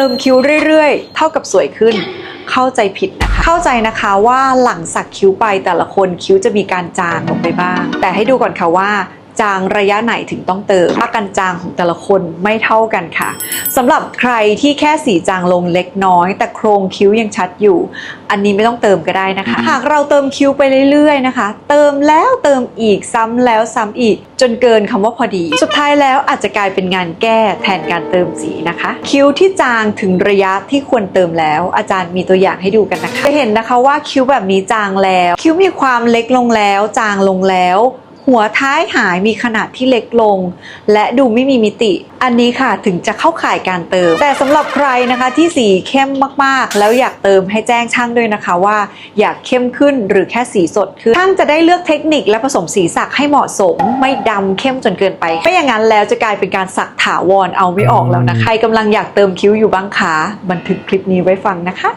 เติมคิ้วเรื่อยๆ เท่ากับสวยขึ้น เข้าใจผิดนะคะ เข้าใจนะคะว่าหลังสักคิ้วไปแต่ละคนคิ้วจะมีการจางลงไปบ้าง แต่ให้ดูก่อนค่ะว่า จางระยะไหนถึงต้องเติมค่าการจางของแต่ละคนไม่เท่ากันค่ะสำหรับใครที่แค่สีจางลงเล็กน้อย แต่โครงคิ้วยังชัดอยู่ อันนี้ไม่ต้องเติมก็ได้นะคะ หากเราเติมคิ้วไปเรื่อยๆนะคะ เติมแล้วเติมอีกซ้ำแล้วซ้ำอีก จนเกินคำว่าพอดี สุดท้ายแล้วอาจจะกลายเป็นงานแก้แทนการเติมสีนะคะ คิ้วที่จางถึงระยะที่ควรเติมแล้ว อาจารย์มีตัวอย่างให้ดูกันนะคะจะเห็นนะคะว่าคิ้วแบบนี้จางแล้ว คิ้วมีความเล็กลงแล้ว จางลงแล้ว หัวท้ายหายมีขนาดที่เล็กลง และดูไม่มีมิติ อันนี้ค่ะถึงจะเข้าข่ายการเติม แต่สำหรับใครนะคะที่สีเข้มมากๆ แล้วอยากเติมให้แจ้งช่างด้วยนะคะว่า อยากเข้มขึ้นหรือแค่สีสดขึ้นช่างจะได้เลือกเทคนิคและผสมสีสักให้เหมาะสม ไม่ดำเข้มจนเกินไปไม่อย่างนั้นแล้วจะกลายเป็นการสักถาวรเอาไม่ออกแล้วนะคะใครกำลังอยากเติมคิ้วอยู่บ้างคะบันทึกคลิปนี้ไว้ฟังนะคะ